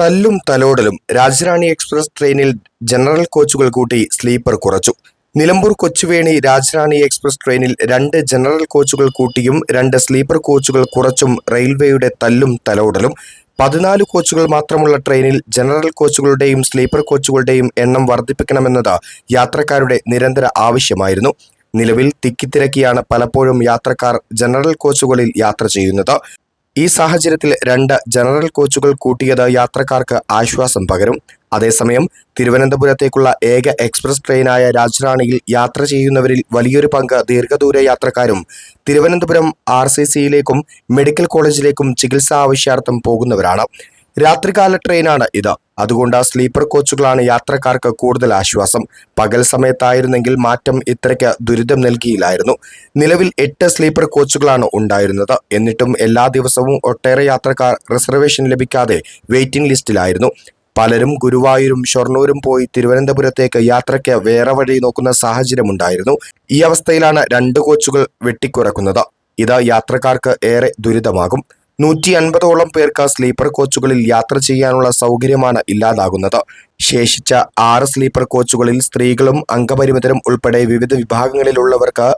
തല്ലും തലോടലും രാജറാണി എക്സ്പ്രസ് ട്രെയിനിൽ ജനറൽ കോച്ചുകൾ കൂട്ടി സ്ലീപ്പർ കുറച്ചു. നിലമ്പൂർ കൊച്ചുവേണി രാജറാണി എക്സ്പ്രസ് ട്രെയിനിൽ രണ്ട് ജനറൽ കോച്ചുകൾ കൂട്ടിയും രണ്ട് സ്ലീപ്പർ കോച്ചുകൾ കുറച്ചും റെയിൽവേയുടെ തല്ലും തലോടലും. പതിനാല് കോച്ചുകൾ മാത്രമുള്ള ട്രെയിനിൽ ജനറൽ കോച്ചുകളുടെയും സ്ലീപ്പർ കോച്ചുകളുടെയും എണ്ണം വർദ്ധിപ്പിക്കണമെന്നത് യാത്രക്കാരുടെ നിരന്തര ആവശ്യമായിരുന്നു. നിലവിൽ തിക്കിത്തിരക്കിയാണ് പലപ്പോഴും യാത്രക്കാർ ജനറൽ കോച്ചുകളിൽ യാത്ര ചെയ്യുന്നത്. ഈ സാഹചര്യത്തിൽ രണ്ട് ജനറൽ കോച്ചുകൾ കൂട്ടിയത് യാത്രക്കാർക്ക് ആശ്വാസം പകരും. അതേസമയം തിരുവനന്തപുരത്തേക്കുള്ള ഏക എക്സ്പ്രസ് ട്രെയിനായ രാജറാണിയിൽ യാത്ര ചെയ്യുന്നവരിൽ വലിയൊരു പങ്ക് ദീർഘദൂര യാത്രക്കാരും തിരുവനന്തപുരം ആർ സി സിയിലേക്കും മെഡിക്കൽ കോളേജിലേക്കും ചികിത്സാ ആവശ്യാർത്ഥം പോകുന്നവരാണ്. രാത്രികാല ട്രെയിനാണ് ഇത്. അതുകൊണ്ട് ആ സ്ലീപ്പർ കോച്ചുകളാണ് യാത്രക്കാർക്ക് കൂടുതൽ ആശ്വാസം. പകൽ സമയത്തായിരുന്നെങ്കിൽ മാറ്റം ഇത്രയ്ക്ക് ദുരിതം നൽകിയില്ലായിരുന്നു. നിലവിൽ എട്ട് സ്ലീപ്പർ കോച്ചുകളാണ് ഉണ്ടായിരുന്നത്. എന്നിട്ടും എല്ലാ ദിവസവും ഒട്ടേറെ യാത്രക്കാർ റിസർവേഷൻ ലഭിക്കാതെ വെയിറ്റിംഗ് ലിസ്റ്റിലായിരുന്നു. പലരും ഗുരുവായൂരും ഷൊർണൂരും പോയി തിരുവനന്തപുരത്തേക്ക് യാത്രയ്ക്ക് വേറെ വഴി നോക്കുന്ന സാഹചര്യമുണ്ടായിരുന്നു ഈ അവസ്ഥയിലാണ് രണ്ട് കോച്ചുകൾ വെട്ടിക്കുറക്കുന്നത്. ഇത് യാത്രക്കാർക്ക് ഏറെ ദുരിതമാകും. നൂറ്റി അൻപതോളം പേർക്ക് സ്ലീപ്പർ കോച്ചുകളിൽ യാത്ര ചെയ്യാനുള്ള സൗകര്യമാണ് ഇല്ലാതാകുന്നത്. ശേഷിച്ച ആറ് സ്ലീപ്പർ കോച്ചുകളിൽ സ്ത്രീകളും അംഗപരിമിതരും ഉൾപ്പെടെ വിവിധ വിഭാഗങ്ങളിലുള്ളവർക്ക്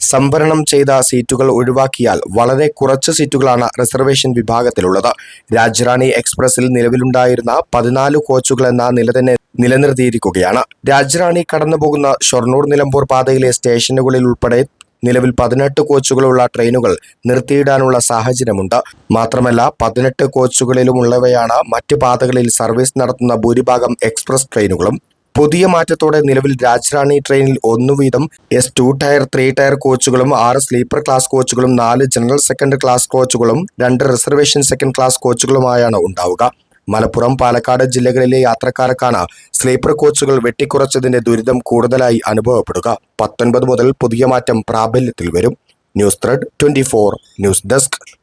സംവരണം ചെയ്ത സീറ്റുകൾ ഒഴിവാക്കിയാൽ വളരെ കുറച്ച് സീറ്റുകളാണ് റിസർവേഷൻ വിഭാഗത്തിലുള്ളത്. രാജ്റാണി എക്സ്പ്രസിൽ നിലവിലുണ്ടായിരുന്ന പതിനാല് കോച്ചുകൾ എന്ന നില തന്നെ നിലനിർത്തിയിരിക്കുകയാണ്. രാജ്റാണി കടന്നുപോകുന്ന ഷൊർണൂർ നിലമ്പൂർ പാതയിലെ സ്റ്റേഷനുകളിൽ ഉൾപ്പെടെ നിലവിൽ പതിനെട്ട് കോച്ചുകളുള്ള ട്രെയിനുകൾ നിർത്തിയിടാനുള്ള സാഹചര്യമുണ്ട്. മാത്രമല്ല പതിനെട്ട് കോച്ചുകളിലുമുള്ളവയാണ് മറ്റ് പാതകളിൽ സർവീസ് നടത്തുന്ന ഭൂരിഭാഗം എക്സ്പ്രസ് ട്രെയിനുകളും. പുതിയ മാറ്റത്തോടെ നിലവിൽ രാജ്റാണി ട്രെയിനിൽ ഒന്നു വീതം S two tier three tier കോച്ചുകളും ആറ് സ്ലീപ്പർ ക്ലാസ് കോച്ചുകളും നാല് ജനറൽ സെക്കൻഡ് ക്ലാസ് കോച്ചുകളും രണ്ട് റിസർവേഷൻ സെക്കൻഡ് ക്ലാസ് കോച്ചുകളുമായാണ് ഉണ്ടാവുക. മലപ്പുറം പാലക്കാട് ജില്ലകളിലെ യാത്രക്കാർക്കാണ് സ്ലീപ്പർ കോച്ചുകൾ വെട്ടിക്കുറച്ചതിന്റെ ദുരിതം കൂടുതലായി അനുഭവപ്പെടുക. പത്തൊൻപത് മുതൽ പുതിയ മാറ്റം പ്രാബല്യത്തിൽ വരും. News thread twenty news desk.